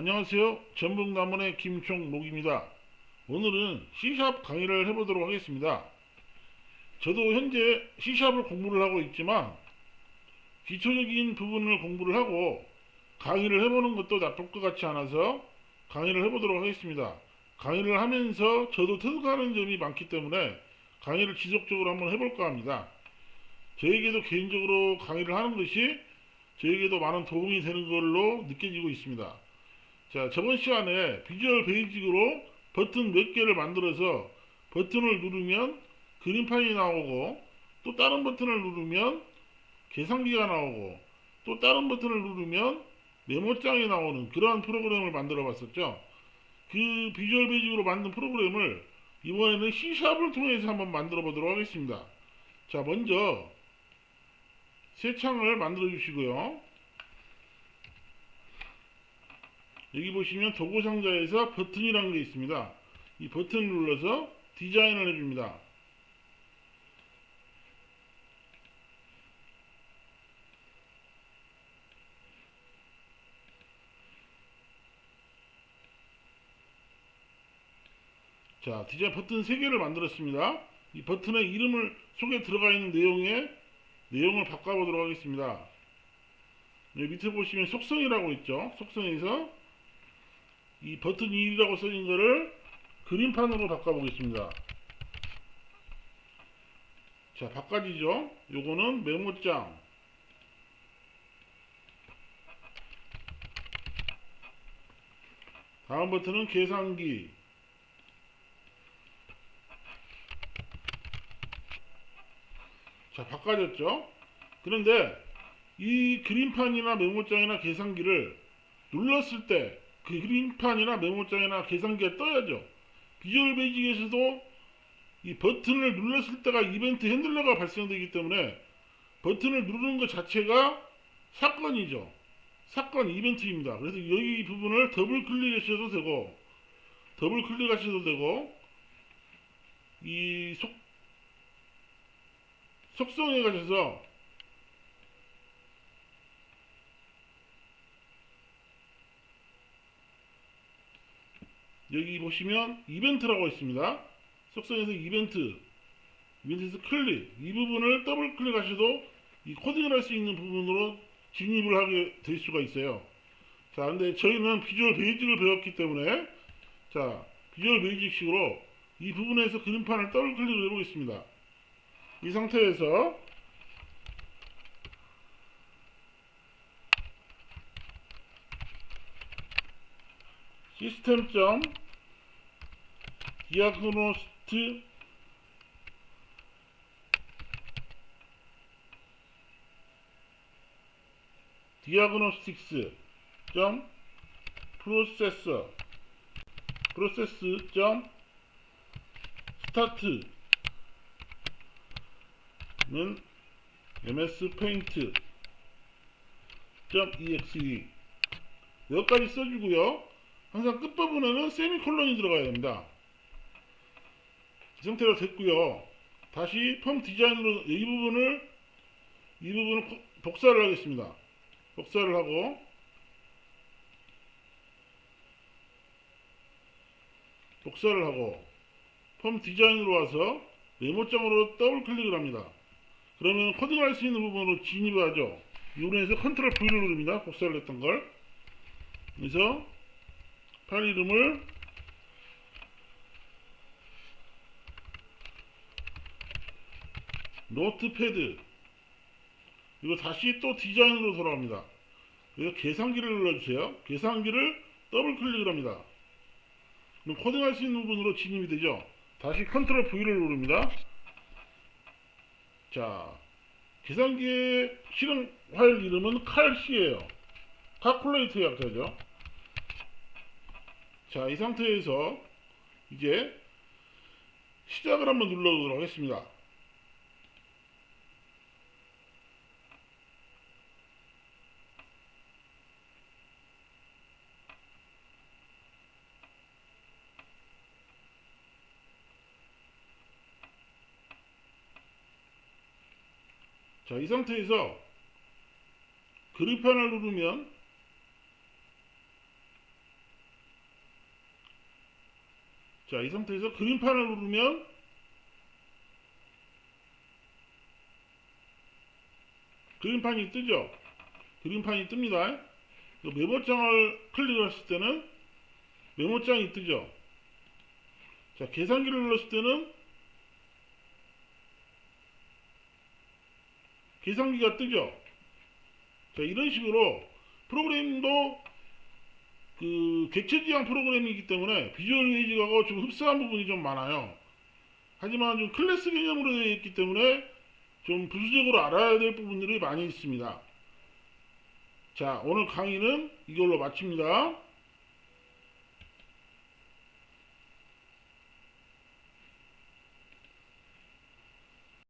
안녕하세요. 전북 남원의 김총목입니다. 오늘은 C샵 강의를 해보도록 하겠습니다. 저도 현재 C샵을 공부를 하고 있지만 기초적인 부분을 공부를 하고 강의를 해보는 것도 나쁠 것 같지 않아서 강의를 해보도록 하겠습니다. 강의를 하면서 저도 터득하는 점이 많기 때문에 강의를 지속적으로 한번 해볼까 합니다. 저에게도 개인적으로 강의를 하는 것이 저에게도 많은 도움이 되는 걸로 느껴지고 있습니다. 자, 저번 시간에 비주얼 베이직으로 버튼 몇 개를 만들어서 버튼을 누르면 그림판이 나오고 또 다른 버튼을 누르면 계산기가 나오고 또 다른 버튼을 누르면 메모장이 나오는 그러한 프로그램을 만들어 봤었죠. 그 비주얼 베이직으로 만든 프로그램을 이번에는 C샵을 통해서 한번 만들어 보도록 하겠습니다. 자, 먼저 새 창을 만들어 주시고요. 여기 보시면 도구 상자에서 버튼이라는 게 있습니다. 이 버튼을 눌러서 디자인을 해줍니다. 자, 디자인 버튼 3개를 만들었습니다. 이 버튼의 이름을 속에 들어가 있는 내용에 내용을 바꿔보도록 하겠습니다. 밑에 보시면 속성이라고 있죠. 속성에서 이 버튼 1이라고 써진 거를 그림판으로 바꿔보겠습니다. 자, 바꿔지죠? 요거는 메모장. 다음 버튼은 계산기. 자, 바꿔졌죠? 그런데 이 그림판이나 메모장이나 계산기를 눌렀을 때 그 그림판이나 메모장이나 계산기가 떠야죠. 비주얼 베이직에서도 이 버튼을 눌렀을 때가 이벤트 핸들러가 발생되기 때문에 버튼을 누르는 것 자체가 사건이죠. 사건 이벤트입니다. 그래서 여기 부분을 더블 클릭하셔도 되고 더블 클릭하셔도 되고 이 속, 속성에 가셔서 여기 보시면 이벤트라고 있습니다. 속성에서 이벤트, 이벤트에서 클릭 이 부분을 더블 클릭하셔도 이 코딩을 할 수 있는 부분으로 진입을 하게 될 수가 있어요. 자, 근데 저희는 비주얼 베이직을 배웠기 때문에 자, 비주얼 베이직식으로 이 부분에서 그림판을 더블 클릭을 해보겠습니다. 이 상태에서 시스템점 디아그노스트 디아그노스틱스 점 프로세서 프로세스 점 스타트 는 ms 페인트 .exe 여기까지 써주고요 항상 끝부분에는 세미콜론이 들어가야 됩니다 이 상태로 됐고요 다시 펌 디자인으로 이 부분을 이 부분을 코- 복사를 하겠습니다 복사를 하고 복사를 하고 펌 디자인으로 와서 메모장으로 더블 클릭을 합니다 그러면 코딩할 수 있는 부분으로 진입을 하죠. 이번에서 컨트롤 V를 누릅니다. 복사를 했던 걸. 그래서 파일 이름을 노트패드 이거 다시 또 디자인으로 돌아옵니다. 그래서 계산기를 눌러주세요. 계산기를 더블 클릭을 합니다. 그럼 코딩할 수 있는 부분으로 진입이 되죠. 다시 컨트롤 V를 누릅니다. 자, 계산기의 실행 파일 이름은 칼C예요. calculate의 약자죠. 자, 이 상태에서 이제 시작을 한번 눌러보도록 하겠습니다. 자, 이 상태에서 그립판을 누르면 자, 이 상태에서 그림판을 누르면 그림판이 뜨죠. 그림판이 뜹니다. 그 메모장을 클릭했을 때는 메모장이 뜨죠. 자, 계산기를 눌렀을 때는 계산기가 뜨죠. 자, 이런 식으로 프로그램도 그 객체 지향 프로그램이기 때문에 비주얼 베이직하고 좀 흡사한 부분이 좀 많아요. 하지만 좀 클래스 개념으로 되어 있기 때문에 좀 부수적으로 알아야 될 부분들이 많이 있습니다. 자, 오늘 강의는 이걸로 마칩니다.